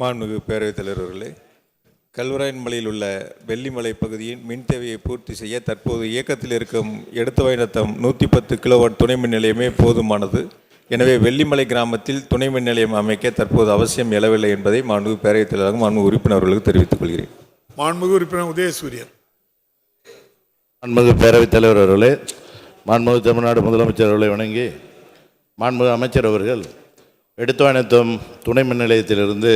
மாண்புமிகு பேரவைத் தலைவர் அவர்களே கல்வராயன்மலையில் உள்ள வெள்ளிமலை பகுதியின் மின் தேவையை பூர்த்தி செய்ய தற்போது இயக்கத்தில் இருக்கும் எடுத்த வைணத்தம் நூற்றி பத்து கிலோவாட் துணை மின் நிலையமே போதுமானது. எனவே வெள்ளிமலை கிராமத்தில் துணை மின் நிலையம் அமைக்க தற்போது அவசியம் எழவில்லை என்பதை மாண்புமிகு பேரவைத் தலைவராக மாண்பு உறுப்பினர்களுக்கு தெரிவித்துக் கொள்கிறேன். மாண்புமிகு உறுப்பினர் உதயசூரியன். மாண்புமிகு பேரவைத் தலைவர் அவர்களே மாண்புமிகு தமிழ்நாடு முதலமைச்சர் அவர்களை வணங்கி மாண்புமிகு அமைச்சர் அவர்கள் எடுத்துவானத்தம் துணை மின் நிலையத்திலிருந்து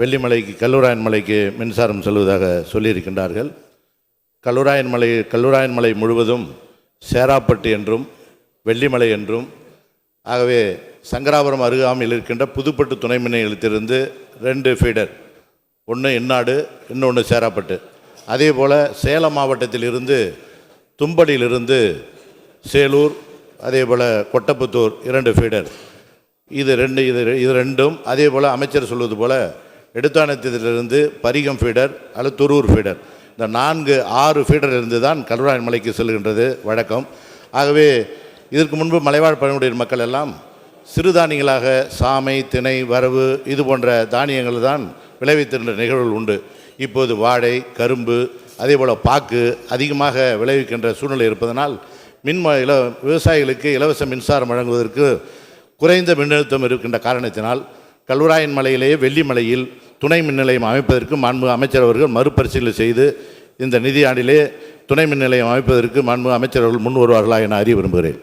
வெள்ளிமலைக்கு கல்லூராயன் மலைக்கு மின்சாரம் செல்வதாக சொல்லியிருக்கின்றார்கள். கல்லூராயன் மலை கல்லூராயன் மலை முழுவதும் சேராப்பட்டு என்றும் வெள்ளிமலை என்றும் ஆகவே சங்கராபுரம் அருகாமையில் இருக்கின்ற புதுப்பட்டு துணை மின் நிலையத்திலிருந்து ரெண்டு ஃபீடர் ஒன்று இந்நாடு இன்னொன்று சேராப்பட்டு. அதே போல் சேலம் மாவட்டத்திலிருந்து தும்படியிலிருந்து சேலூர் அதே போல் கொட்டப்புத்தூர் இரண்டு ஃபீடர் இது ரெண்டு இது இது ரெண்டும். அதே போல் அமைச்சர் சொல்வது போல் எடுத்தானத்திலிருந்து பரிகம் ஃபீடர் அல்லது துரூர் ஃபீடர் இந்த நான்கு ஆறு ஃபீடர் இருந்து தான் கல்வராயன் மலைக்கு செல்கின்றது வழக்கம். ஆகவே இதற்கு முன்பு மலைவாழ் பழங்குடியின மக்கள் எல்லாம் சிறுதானியங்களாக சாமை திணை வரவு இது போன்ற தானியங்கள் தான் விளைவித்திருந்த நிகழ்வுகள் உண்டு. இப்போது வாழை கரும்பு அதே போல் பாக்கு அதிகமாக விளைவிக்கின்ற சூழ்நிலை இருப்பதனால் மின் இல விவசாயிகளுக்கு இலவச மின்சாரம் வழங்குவதற்கு குறைந்த மின்னழுத்தம் இருக்கின்ற காரணத்தினால் கல்வராயன் மலையிலேயே வெள்ளிமலையில் துணை மின் நிலையம் அமைப்பதற்கு மாண்பு அமைச்சர் அவர்கள் மறுபரிசீலனை செய்து இந்த நிதியாண்டிலே துணை மின் நிலையம் அமைப்பதற்கு மாண்பு அமைச்சர் அவர்கள் முன் வருவார்களா என அறிய விரும்புகிறேன்.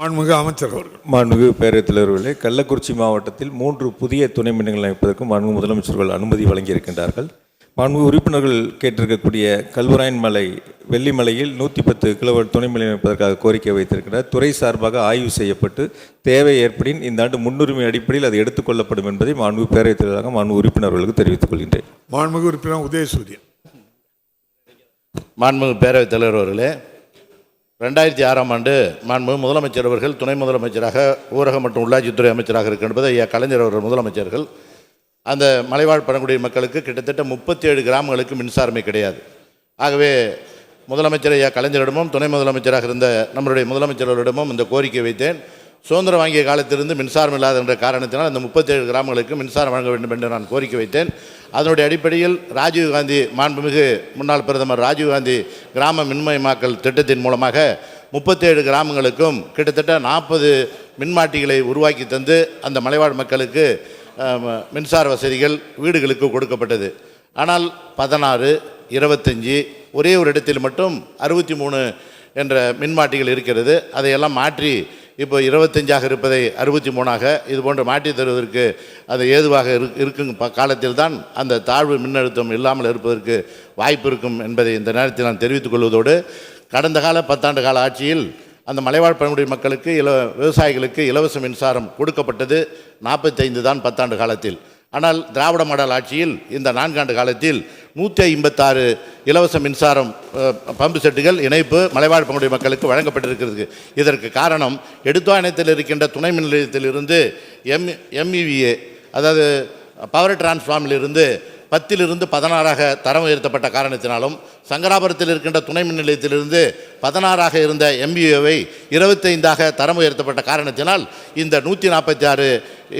மாண்புமிகு அமைச்சர் அவர்கள். மாண்புமிகு பேரவைத் தலைவர்களே கள்ளக்குறிச்சி மாவட்டத்தில் மூன்று புதிய துணை மின் நிலையம் அமைப்பதற்கு மாண்பு முதலமைச்சர்கள் அனுமதி வழங்கியிருக்கின்றார்கள். மாண்பு உறுப்பினர்கள் கேட்டிருக்கக்கூடிய கல்வராயன் மலை வெள்ளிமலையில் நூற்றி பத்து கிலோவாட் துணை மின் நிலையம் அமைப்பதற்காக கோரிக்கை வைத்திருக்கிறார். துறை சார்பாக ஆய்வு செய்யப்பட்டு தேவை ஏற்படின் இந்த ஆண்டு முன்னுரிமை அடிப்படையில் அது எடுத்துக்கொள்ளப்படும் என்பதை மாண்பு பேரவைத் தலைவராக மாண்பு உறுப்பினர்களுக்கு தெரிவித்துக் கொள்கின்றேன். மாண்புமிகு உறுப்பினர் உதயசூரியன். மாண்புமிகு பேரவைத் தலைவர் அவர்களே ரெண்டாயிரத்தி ஆறாம் ஆண்டு மாண்புமிகு முதலமைச்சர் அவர்கள் துணை முதலமைச்சராக ஊரக மற்றும் உள்ளாட்சித்துறை அமைச்சராக இருக்கின்றது ஐயா கலைஞர் அவர்கள் முதலமைச்சர்கள் அந்த மலைவாழ் பழங்குடியின மக்களுக்கு கிட்டத்தட்ட முப்பத்தி ஏழு கிராமங்களுக்கு மின்சாரமே கிடையாது. ஆகவே முதலமைச்சர் ஐயா கலைஞரிடமும் துணை முதலமைச்சராக இருந்த நம்மளுடைய முதலமைச்சர்களிடமும் இந்த கோரிக்கை வைத்தேன். சுதந்திரம் வாங்கிய காலத்திலிருந்து மின்சாரம் இல்லாத என்ற காரணத்தினால் அந்த முப்பத்தேழு கிராமங்களுக்கு மின்சாரம் வழங்க வேண்டும் என்று நான் கோரிக்கை வைத்தேன். அதனுடைய அடிப்படையில் ராஜீவ்காந்தி மாண்புமிகு முன்னாள் பிரதமர் ராஜீவ்காந்தி கிராம மின்மயமாக்கல் திட்டத்தின் மூலமாக முப்பத்தேழு கிராமங்களுக்கும் கிட்டத்தட்ட நாற்பது மின்மாட்டிகளை உருவாக்கி தந்து அந்த மலைவாழ் மக்களுக்கு மின்சார வசதிகள் வீடுகளுக்கு கொடுக்கப்பட்டது. ஆனால் பதினாறு இருபத்தஞ்சி ஒரே ஒரு இடத்தில் மட்டும் அறுபத்தி மூணு என்ற மின்மாட்டிகள் இருக்கிறது. அதையெல்லாம் மாற்றி இப்போ இருபத்தஞ்சாக இருப்பதை அறுபத்தி மூணாக இது போன்று மாற்றி தருவதற்கு அது ஏதுவாக இரு இருக்கும் ப- காலத்தில் தான் அந்த தாழ்வு மின்னழுத்தம் இல்லாமல் இருப்பதற்கு வாய்ப்பு இருக்கும் என்பதை இந்த நேரத்தில் நான் தெரிவித்துக் கொள்வதோடு கடந்த கால பத்தாண்டு கால ஆட்சியில் அந்த மலைவாழ் பழங்குடி மக்களுக்கு இல விவசாயிகளுக்கு இலவச மின்சாரம் கொடுக்கப்பட்டது நாற்பத்தைந்து தான் பத்தாண்டு காலத்தில். ஆனால் திராவிட மாடல் ஆட்சியில் இந்த நான்காண்டு காலத்தில் நூற்றி ஐம்பத்தாறு இலவச மின்சாரம் பம்பு செட்டுகள் இணைப்பு மலைவாழ் பங்குடி மக்களுக்கு வழங்கப்பட்டிருக்கிறது. இதற்கு காரணம் எடுத்தாயனத்தில் இருக்கின்ற துணை மின் நிலையத்திலிருந்து எம் எம்இவிஏ அதாவது பவர் டிரான்ஸ்ஃபார்மிலிருந்து பத்திலிருந்து பதினாறாக தரம் உயர்த்தப்பட்ட காரணத்தினாலும் சங்கராபுரத்தில் இருக்கின்ற துணை மின் நிலையத்திலிருந்து பதினாறாக இருந்த எம்பிஏவை இருபத்தைந்தாக தரம் உயர்த்தப்பட்ட காரணத்தினால் இந்த நூற்றி நாற்பத்தி ஆறு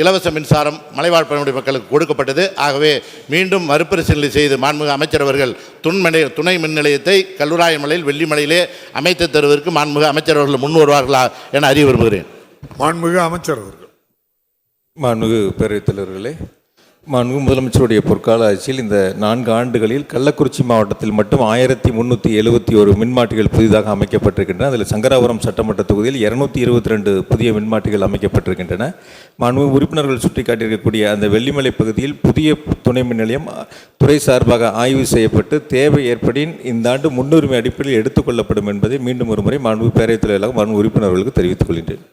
இலவச மின்சாரம் மலைவாழ் பழங்குடி மக்களுக்கு கொடுக்கப்பட்டது. ஆகவே மீண்டும் மறுபரிசீலனை செய்து மாண்புமிகு அமைச்சர் அவர்கள் துண்மனை துணை மின் நிலையத்தை கல்லூராயமலையில் வெள்ளிமலையிலே அமைத்து தருவதற்கு மாண்புமிகு அமைச்சர் அவர்கள் முன் வருவார்களா என அறிய விரும்புகிறேன். மாண்புமிகு அமைச்சர் அவர்கள். மாண்புமிகு பேரவைத் தலைவர்களே மாண்பு முதலமைச்சருடைய பொற்கால ஆட்சியில் இந்த நான்கு ஆண்டுகளில் கள்ளக்குறிச்சி மாவட்டத்தில் மட்டும் ஆயிரத்தி முந்நூற்றி எழுபத்தி ஒரு மின்மாட்டிகள் புதிதாக அமைக்கப்பட்டிருக்கின்றன. அதில் சங்கராபுரம் சட்டமன்ற தொகுதியில் இருநூத்தி இருபத்தி ரெண்டு புதிய மின்மாட்டிகள் அமைக்கப்பட்டிருக்கின்றன. மாண்பு உறுப்பினர்கள் சுட்டிக்காட்டியிருக்கக்கூடிய அந்த வெள்ளிமலை பகுதியில் புதிய துணை மின் நிலையம் துறை சார்பாக ஆய்வு செய்யப்பட்டு தேவை ஏற்படின் இந்த ஆண்டு முன்னுரிமை அடிப்படையில் எடுத்துக்கொள்ளப்படும் என்பதை மீண்டும் ஒருமுறை மாண்பு பேரவைத் தலைவராக மாண்பு உறுப்பினர்களுக்கு தெரிவித்துக் கொள்கின்றேன்.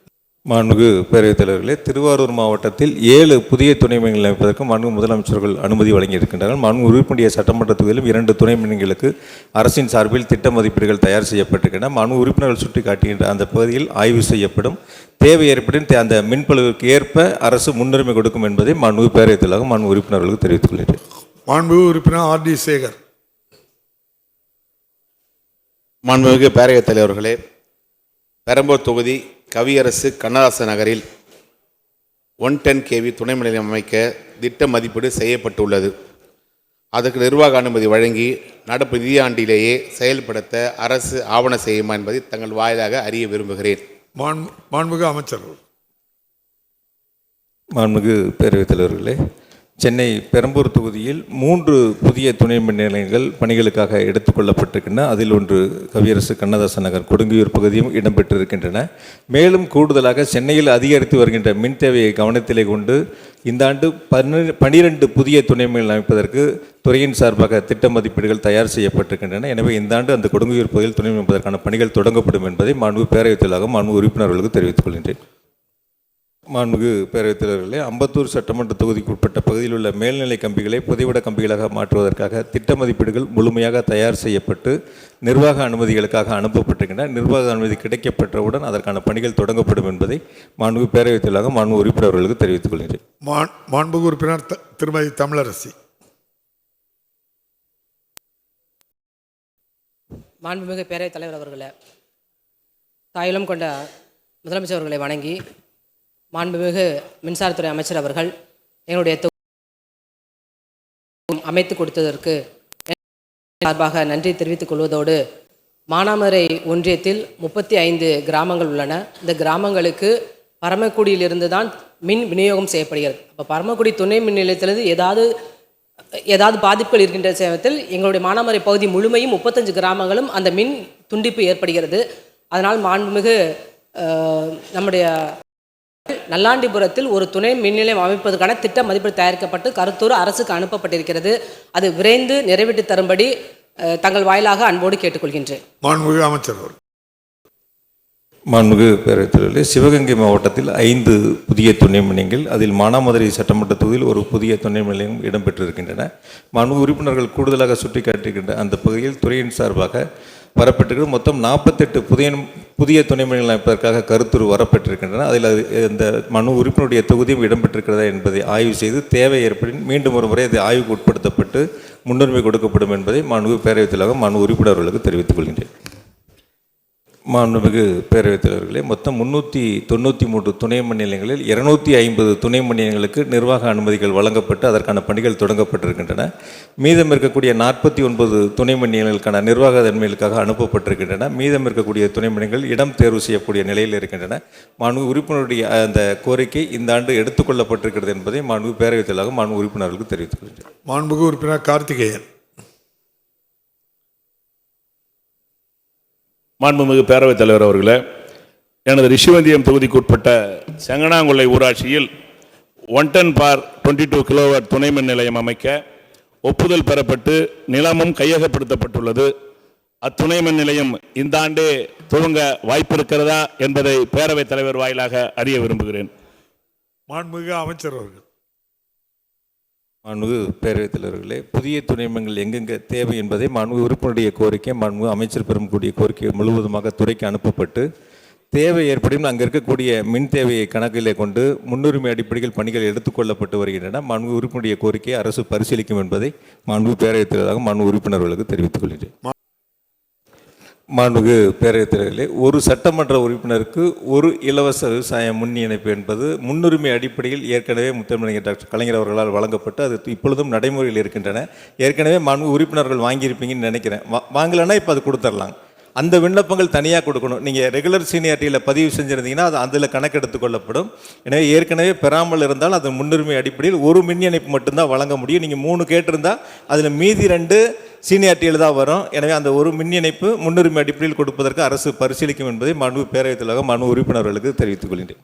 மாண்புமிகு பேரவைத் தலைவர்களே திருவாரூர் மாவட்டத்தில் ஏழு புதிய துணை மின்கள் அமைப்பதற்கு மாண்பு முதலமைச்சர்கள் அனுமதி வழங்கியிருக்கின்றார்கள். மாண்பு உறுப்பினுடைய சட்டமன்ற தொகுதியிலும் இரண்டு துணை மின்களுக்கு அரசின் சார்பில் திட்ட மதிப்பீடுகள் தயார் செய்யப்பட்டிருக்கின்றன. மாண்பு உறுப்பினர்கள் சுட்டிக்காட்டுகின்ற அந்த பகுதியில் ஆய்வு செய்யப்படும். தேவை ஏற்படும் தே- அந்த மின்பளுவிற்கு ஏற்ப அரசு முன்னுரிமை கொடுக்கும் என்பதை மாண்பு பேரவைத் தலைவராக மாண்பு உறுப்பினர்களுக்கு தெரிவித்துக் கொள்கிறேன் மாண்புமிகு உறுப்பினர் ஆர். டி. சேகர். மாண்புமிகு பேரவைத் தலைவர்களே பெரம்பூர் தொகுதி கவியரசு கண்ணதாசன் நகரில் ஒன் டென் கேவி துணை மின் நிலையம் அமைக்க திட்ட மதிப்பீடு செய்யப்பட்டுள்ளது. அதற்கு நிர்வாக அனுமதி வழங்கி நடப்பு நிதியாண்டிலேயே செயல்படுத்த அரசு ஆவண செய்யுமா என்பதை தங்கள் வாயிலாக அறிய விரும்புகிறேன். மாண் மாண்புமிகு அமைச்சர் அவர்கள். மாண்புமிகு பேரவைத் தலைவர்களே சென்னை பெரம்பூர் தொகுதியில் மூன்று புதிய துணை மின் நிலையங்கள் பணிகளுக்காக எடுத்துக்கொள்ளப்பட்டிருக்கின்றன அதில் ஒன்று கவியரசு கண்ணதாசன் நகர் கொடுங்கியூர் பகுதியும் இடம்பெற்றிருக்கின்றன. மேலும் கூடுதலாக சென்னையில் அதிகரித்து வருகின்ற மின் தேவையை கவனத்திலே கொண்டு இந்த ஆண்டு பன்னிர பனிரெண்டு புதிய துணை மின் அமைப்பதற்கு துறையின் சார்பாக திட்ட மதிப்பீடுகள் தயார் செய்யப்பட்டிருக்கின்றன. எனவே இந்த ஆண்டு அந்த கொடுங்கியூர் பகுதியில் துணை மின் அமைப்பதற்கான பணிகள் தொடங்கப்படும் என்பதை மாண்பு பேரவைத் தலைவராக மாண்பு உறுப்பினர்களுக்கு தெரிவித்துக் கொள்கின்றேன். மாண்புமிகு பேரவைத் தலைவர்களே அம்பத்தூர் சட்டமன்ற தொகுதிக்கு உட்பட்ட பகுதியில் உள்ள மேல்நிலை கம்பிகளை புதைவிட கம்பிகளாக மாற்றுவதற்காக திட்ட மதிப்பீடுகள் முழுமையாக தயார் செய்யப்பட்டு நிர்வாக அனுமதிகளுக்காக அனுப்பப்பட்டிருக்கின்றன. நிர்வாக அனுமதி கிடைக்கப்பெற்றவுடன் அதற்கான பணிகள் தொடங்கப்படும் என்பதை மாண்புமிகு பேரவைத் தலைவராக மாண்பு உறுப்பினர்களுக்கு தெரிவித்துக் கொள்கிறேன் மாண் மாண்புமிகு உறுப்பினர் த- திருமதி தமிழரசி. மாண்புமிகு பேரவைத் தலைவர் அவர்களே தாயுளம் கொண்ட முதலமைச்சர் அவர்களை வணங்கி மாண்புமிகு மின்சாரத்துறை அமைச்சர் அவர்கள் எங்களுடைய தொ- அமைத்து கொடுத்ததற்கு சார்பாக நன்றி தெரிவித்துக் கொள்வதோடு மானாமரை ஒன்றியத்தில் முப்பத்தி ஐந்து கிராமங்கள் உள்ளன. இந்த கிராமங்களுக்கு பரமக்குடியிலிருந்து தான் மின் விநியோகம் செய்யப்படுகிறது. அப்போ பரமக்குடி துணை மின் நிலையத்திலிருந்து ஏதாவது ஏதாவது பாதிப்புகள் இருக்கின்ற சேவத்தில் எங்களுடைய மானாமரை பகுதி முழுமையும் முப்பத்தஞ்சு கிராமங்களும் அந்த மின் துண்டிப்பு ஏற்படுகிறது. அதனால் மாண்புமிகு நம்முடைய நல்லாண்டிபுரத்தில் ஒரு துணை மின் நிலையம் அமைப்பதற்கான திட்ட மதிப்பீடு தயாரிக்கப்பட்டு கருத்தூர் அரசுக்கு அனுப்பப்பட்டிருக்கிறது. அது விரைந்து நிறைவேற்றி தரும்படி தங்கள் வாயிலாக அன்போடு கேட்டுக்கொள்கின்றேன். மாண்புமிகு அமைச்சர் அவர்கள். மாண்புமிகு பேரவைத் தலைவர்களே சிவகங்கை மாவட்டத்தில் ஐந்து புதிய துணை மின்நிலையங்கள் அதில் மானாமதுரை சட்டமன்ற தொகுதியில் ஒரு புதிய துணை மின் நிலையம் இடம்பெற்றிருக்கின்றன. மாண்பு உறுப்பினர்கள் கூடுதலாக சுட்டிக்காட்டியிருக்கின்ற அந்த பகுதியில் துறையின் சார்பாக வரப்பட்டிருக்கிறது மொத்தம் நாற்பத்தெட்டு புதிய புதிய துணை மின் அமைப்பதற்காக கருத்துரு வரப்பட்டிருக்கின்றன அதில் அது இந்த மனு உறுப்பினருடைய தொகுதியும் இடம்பெற்றிருக்கிறதா என்பதை ஆய்வு செய்து தேவை ஏற்படின் மீண்டும் ஒரு முறை அது ஆய்வுக்கு உட்படுத்தப்பட்டு முன்னுரிமை கொடுக்கப்படும் என்பதை மனு பேரவைத் தலைவர் உறுப்பினர்களுக்கு தெரிவித்துக் கொள்கின்றேன். மாண்புமிகு பேரவைத் தலைவர்களே மொத்தம் முன்னூற்றி தொண்ணூற்றி மூன்று துணை மண்டலங்களில் இருநூற்றி ஐம்பது துணை மண்டலங்களுக்கு நிர்வாக அனுமதிகள் வழங்கப்பட்டு அதற்கான பணிகள் தொடங்கப்பட்டிருக்கின்றன. மீதம் இருக்கக்கூடிய நாற்பத்தி ஒன்பது துணை மண்டலங்களுக்கான நிர்வாக தன்மைகளுக்காக அனுப்பப்பட்டிருக்கின்றன. மீதம் இருக்கக்கூடிய துணை மண்டலங்கள் இடம் தேர்வு செய்யக்கூடிய நிலையில் இருக்கின்றன. மாண்பு உறுப்பினருடைய அந்த கோரிக்கை இந்த ஆண்டு எடுத்துக்கொள்ளப்பட்டிருக்கிறது என்பதை மாண்பு பேரவைத் தலைவராக மாண்பு உறுப்பினர்களுக்கு தெரிவித்துக் கொள்கிறேன் மாண்புமிகு உறுப்பினர் கார்த்திகேயன். மாண்புமிகு பேரவைத் தலைவர் அவர்களே எனது ரிஷிவந்தியம் தொகுதிக்குட்பட்ட செங்கனாங்குள்ளை ஊராட்சியில் one ten by twenty two kilowatt துணை மின் நிலையம் அமைக்க ஒப்புதல் பெறப்பட்டு நிலமும் கையகப்படுத்தப்பட்டுள்ளது. அத்துணை மின் நிலையம் இந்த ஆண்டே துவங்க வாய்ப்பு இருக்கிறதா என்பதை பேரவைத் தலைவர் வாயிலாக அறிய விரும்புகிறேன். மாண்புமிகு அமைச்சர் அவர்கள் மாண்புமிகு பேரவைத் தலைவர்களே புதிய துணைமங்கள் எங்கெங்கே தேவை என்பதை மாண்பு உறுப்பினருடைய கோரிக்கை மாண்புமிகு அமைச்சர் பெறக்கூடிய கோரிக்கை முழுவதுமாக துறைக்கு அனுப்பப்பட்டு தேவை ஏற்படும் அங்கே இருக்கக்கூடிய மின் தேவையை கணக்கிலே கொண்டு முன்னுரிமை அடிப்படையில் பணிகள் எடுத்துக்கொள்ளப்பட்டு வருகின்றன. மாண்பு உறுப்பினருடைய கோரிக்கையை அரசு பரிசீலிக்கும் என்பதை மாண்பு பேரவைத் தலைவராக மாண்பு உறுப்பினர்களுக்கு தெரிவித்துக் கொள்கிறேன் மாண்புமிகு பேரவைத்தலைவர்களே ஒரு சட்டமன்ற உறுப்பினருக்கு ஒரு இலவச விவசாய முன் இணைப்பு என்பது முன்னுரிமை அடிப்படையில் ஏற்கனவே முத்தமிழர் டாக்டர் கலைஞர் அவர்களால் வழங்கப்பட்டு அது இப்பொழுதும் நடைமுறையில் இருக்கின்றன. ஏற்கனவே மாண்பு உறுப்பினர்கள் வாங்கியிருப்பீங்கன்னு நினைக்கிறேன். வா வாங்கலைன்னா இப்போ அது கொடுத்துர்லாம். அந்த விண்ணப்பங்கள் தனியாக கொடுக்கணும். நீங்கள் ரெகுலர் சீனியாரிட்டியில் பதிவு செஞ்சுருந்தீங்கன்னா அது அதில் கணக்கெடுத்து கொள்ளப்படும். எனவே ஏற்கனவே பெறாமல் இருந்தால் அது முன்னுரிமை அடிப்படையில் ஒரு மின் இணைப்பு மட்டும்தான் வழங்க முடியும். நீங்கள் மூணு கேட்டிருந்தால் அதில் மீதி ரெண்டு சீனியாரிட்டியில் தான் வரும். எனவே அந்த ஒரு மின் இணைப்பு முன்னுரிமை அடிப்படையில் கொடுப்பதற்கு அரசு பரிசீலிக்கும் என்பதை மனு பேரவைத் தலைவர் மனு உறுப்பினர்களுக்கு தெரிவித்துக் கொள்கிறேன்